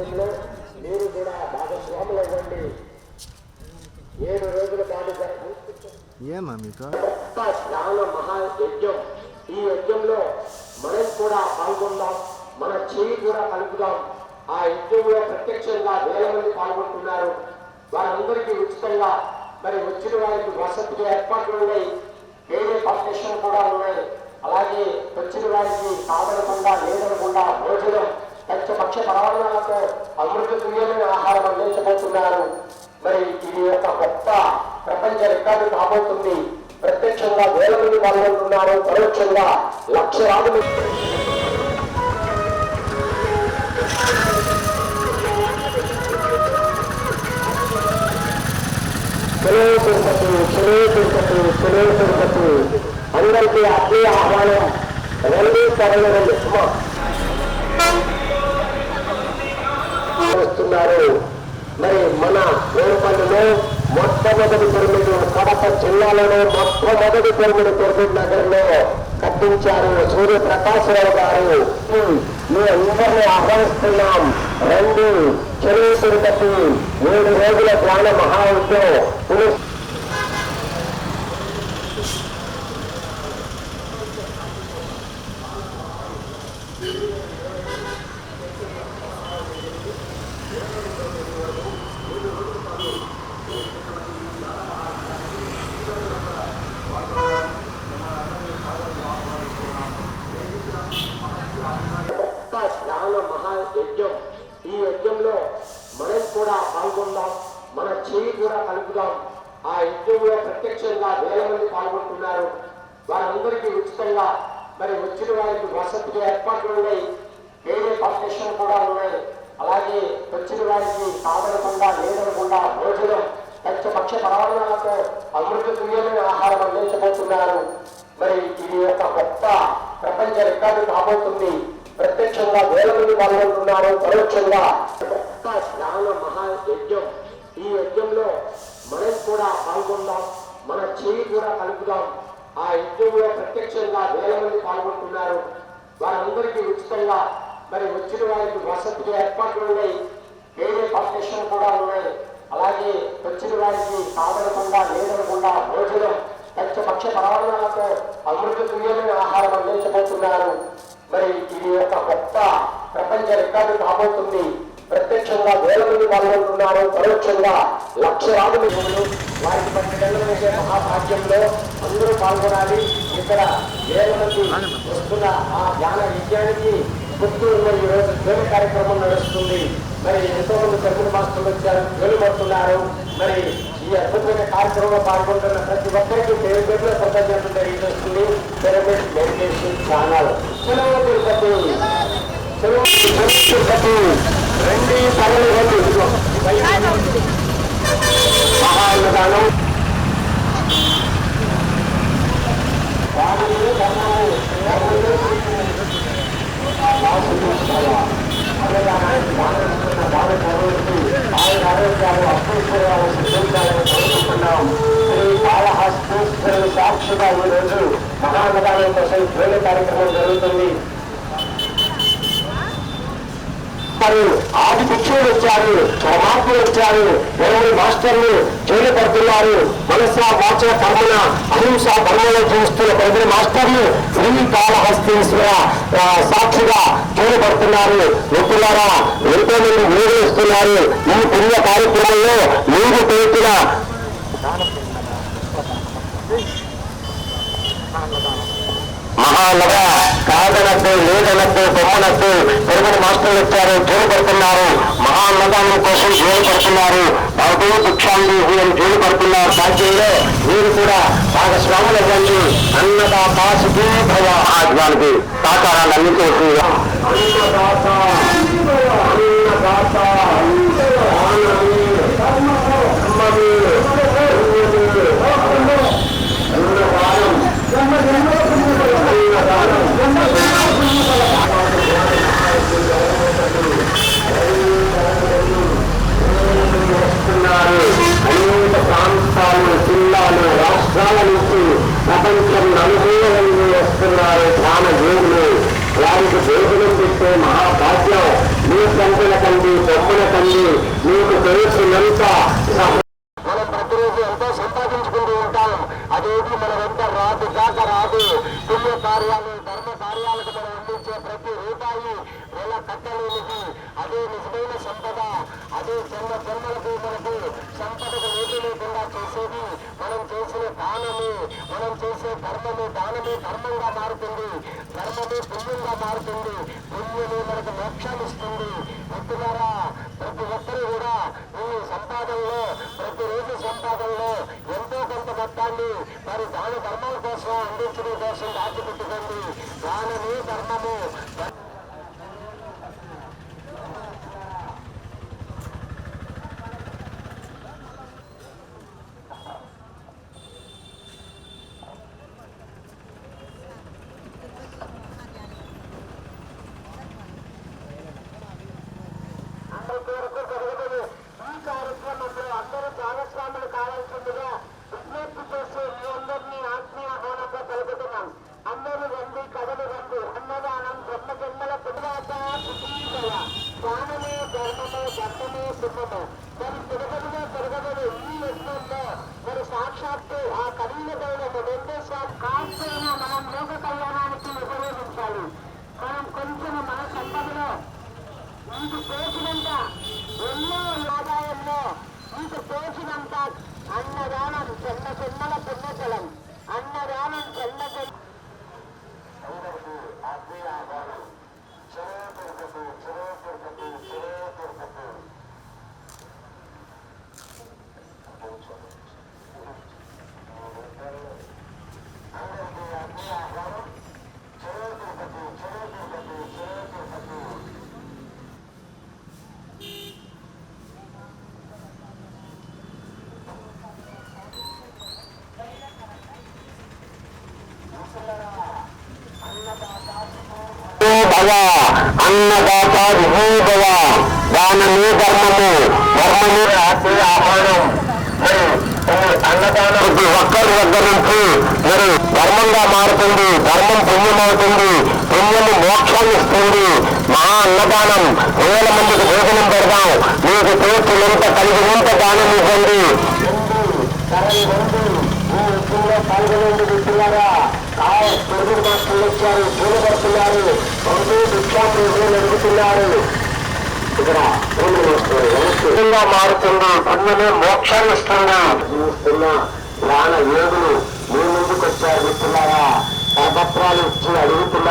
కార్యక్రమంలో మీరు కూడా భాగస్వాములు అవ్వండి ఏడు రోజుల పాటు ఏమా మీకు గొప్ప జ్ఞాన మహాయజ్ఞం. ఈ యజ్ఞంలో మనం కూడా పాల్గొందాం మన చేయి కూడా కలుపుదాం. ఆ యజ్ఞంలో ప్రత్యక్షంగా వేల మంది పాల్గొంటున్నారు. వారందరికీ ఉచితంగా మరి వచ్చిన వారికి వసతికి ఏర్పాట్లు ఉన్నాయి. వేరే ఫౌండేషన్ కూడా ఉన్నాయి. అలాగే వచ్చిన వారికి సాధనకుండా లేదనకుండా భోజనం పంచపక్ష అమృత తుల్యమైన ఆహారం అందించబోతున్నారు. మరి ఇది ఒక గొప్ప ప్రపంచ రికార్డు కాబోతుంది. ప్రత్యక్షంగా వేల మంది పాల్గొంటున్నారు. పరోక్షంగా లక్షలాది మంది. తిరుపతి చెలో తిరుపతి చెలో తిరుపతి. అందరికీ అదే ఆహ్వానం. రెండు తరలి రెండు. వస్తున్నారు మరి మన వేరుపల్లిలో మొట్టమొదటి పిరమిడ్ కడప జిల్లాలోనే మొట్టమొదటి పిరమిడ్ పిరమిడ్ నగరంలో కట్టించారు సూర్యప్రకాశరావు గారు. మీ అందరినీ ఆహ్వానిస్తున్నాం. రండి. చెరువు తిరుపతి ఏడు రోజుల ధ్యాన మహాయుద్ధం గొప్ప జ్ఞాన మహాయజ్ఞం ఈ యజ్ఞంలో మనం కూడా పాల్గొందాం. మన చేయి కూడా కలుపుదాం. ఆ యజ్ఞంలో ప్రత్యక్షంగా వేల మంది పాల్గొంటున్నారు. వారందరికీ ఉచితంగా మరి వచ్చిన వారికి వసతి ఏర్పాట్లు ఉన్నాయి. వేరే ఫౌండేషన్ కూడా ఉన్నాయి. అలాగే వచ్చిన వారికి సాధనకుండా లేదనకుండా భోజనం పంచపక్ష పరమాణాలతో అమృత ఆహారం అందించబోతున్నారు. మరి ఇది ఒక గొప్ప ప్రపంచ రికార్డు కాబోతుంది. ప్రత్యక్షంగా వేల మంది పాల్గొంటున్నారు. పరోక్షంగా గొప్ప జ్ఞాన మహాయజ్ఞం ఈ యజ్ఞంలో మనం కూడా పాల్గొందాం మన చేయి కూడా కలుపుదాం. ఆ యజ్ఞంలో ప్రత్యక్షంగా వేల మంది పాల్గొంటున్నారు. వారందరికీ ఉచితంగా మరి వచ్చిన వారికి వసతి ఏర్పాట్లు ఉన్నాయి. వేరే ఫౌండేషన్ కూడా ఉన్నాయి. అలాగే వచ్చిన వారికి సాధనకుండా లేదనకుండా భోజనం పంచపక్ష పరమాణాలతో అమృత తుల్యమైన ఆహారం అందించబోతున్నారు. మరి ఇది ఒక గొప్ప ప్రపంచ రికార్డు కాబోతుంది. ప్రత్యక్షంగా వేల మంది పాల్గొంటున్నారు పరోక్షంగా లక్షలాది మంది వారికి పది పన్నెండు వేసే మహాభాగ్యంలో అందరూ పాల్గొనాలి. ఇక్కడ వేల మంది వస్తున్న ఆ ధ్యాన విజయానికి పుత్తూరులో ఈ రోజు ధ్వని కార్యక్రమం నడుస్తుంది. మరి ఎంతో మంది తెలుగు మాస్టర్లు వచ్చారు ధ్వని పడుతున్నారు. మరి ఈ అద్భుతమైన కార్యక్రమంలో పాల్గొంటున్న ప్రతి ఒక్కరికి పేరు పేరులో కృతజ్ఞతలు తెలియజేస్తుంది పిరమిడ్ మెడిటేషన్ ఛానల్. సెలవు తిరుపతి. సెలవు తిరుపతి. రండి. ఆరోగ్యాలు అప్పటికూడాలు సిద్ధించాలని కోరుకుంటున్నాం శ్రీ కాళహస్తీశ్వరుని సాక్షిగా ఈ రోజు మహాన్నదానం కోసం ధ్వని కార్యక్రమం జరుగుతుంది. మరి ఆది భిక్షువులు వచ్చారు పరమాత్ములు వచ్చారు ఎవరి మాస్టర్లు జైలు పడుతున్నారు. మనస వాచ కర్మన అహింస ధర్మంలో జీవిస్తున్న ప్రజల మాస్టర్లు శ్రీ కాళహస్తీశ్వర సాక్షిగా జైలు పడుతున్నారు. మిత్రులారా ఎంతో మంది వీరు ఈ పుణ్య కార్యక్రమంలో మీరు పేర్చిన మహానగా కాదనద్దు లేదనద్దు బొమ్మనద్దు పెరుగుని మాస్టర్లు వచ్చారు జైలు పడుతున్నారు. మహాన్నదానం కోసం జైలు పడుతున్నారు. భగవో భిక్షాంగి వీరు జైలు పడుతున్నారు. సాధ్యంలో మీరు కూడా భాగస్వాములు ఇవ్వండి అన్నదా సుఖీ భవ ఆజ్ఞానికి సాకారాన్ని అందించేసి అన్నదాత అన్నదాత వస్తున్నారు అనేక ప్రాంతాలు జిల్లాలు రాష్ట్రాల నుంచి ప్రపంచం నలుగురు వస్తున్నారు ధ్యాన యోగులు వారికి భోజనం పెట్టే మహాభాగ్యం మీ కంపెల కండి బొమ్మల కండి మీకు మనం ప్రతిరోజు ఎంతో సంపాదించుకుంటూ ఉంటాం. అదేది మన వెంట రాదు కాక రాదు. పుణ్య కార్యాలు ధర్మ కార్యాలకు మనం అందించే ప్రతి రూపాయి నెల కట్టలేనిది. అదే నిజమైన సంపద అదే జన్మ జన్మలకు మనకు సంపదకు నీటి లేకుండా చేసేది. మనం చేసిన దానమే మనం చేసే ధర్మమే దానమే ధర్మంగా మారుతుంది. ధర్మమే పుణ్యంగా మారుతుంది. పుణ్యమే మనకు మోక్షాన్ని ఇస్తుంది. మిత్రులారా ప్రతి ఒక్కరూ కూడా ఈ సంపాదనలో ప్రతిరోజు సంపాదనలో ఎంతో కొంత మొత్తాన్ని మరి దాన ధర్మాల కోసం అందించడం కోసం దాచిపెట్టుకోండి. దానమే ధర్మము అందరి వరకు జరగదు ఈ కార్యక్రమంలో అందరూ భాగస్వాములు కావాల్సిందిగా విజ్ఞప్తి చేస్తూ మీ అందరినీ ఆత్మీయ హోనంగా కలుగుతున్నాం అందరూ రండి కథలు రండి అన్నదానం బ్రహ్మ జన్మల పుణ్యాత సుఖీకర దానమే ధర్మమే ధర్మమే సుఖము మరి తిరగదుగా తిరగదు ఈ యజ్ఞంలో మరి సాక్షాత్తు ఆ కలియుగైన వెంకటేశ్వర కాస్తైనా మనం లోక కళ్యాణానికి ఉపయోగించాలి మనం కొంచెం మన సంపదలో నీకు తోచినంత ఎన్నో ఆదాయంలో నీకు తోచినంత అన్నదానం చెన్న చెన్నల పుణ్యజలం అన్నదానం భవ అన్నదాత విభూభవ దానమే ధర్మము ధర్మమే ఆస్తి ఆహ్వానం. మరి అన్నదానం ప్రతి ఒక్కరి దగ్గర నుంచి మరి ధర్మంగా మారుతుంది ధర్మం పుణ్యమవుతుంది పుణ్యము మోక్షాన్ని ఇస్తుంది. మహా అన్నదానం. వేల మందికి భోజనం పెడదాం. మీకు తోచినంత కలిగినంత దానం ఇవ్వండి. పాల్గొనేందుకు మిత్రులారా మాస్టర్లు వచ్చారు పూలపడుతున్నారు పడుతున్నారు ఒకటి నడుపుతున్నారు. ఇక్కడ పూలు మారుతుంది పుణ్యమే మోక్షాన్ని ఇస్తుంది జీవిస్తున్న ప్రాణ యోగులు మీ ముందుకు వచ్చారు మిత్రులారా. కరపత్రాలు ఇచ్చి అడుగుతున్నారు.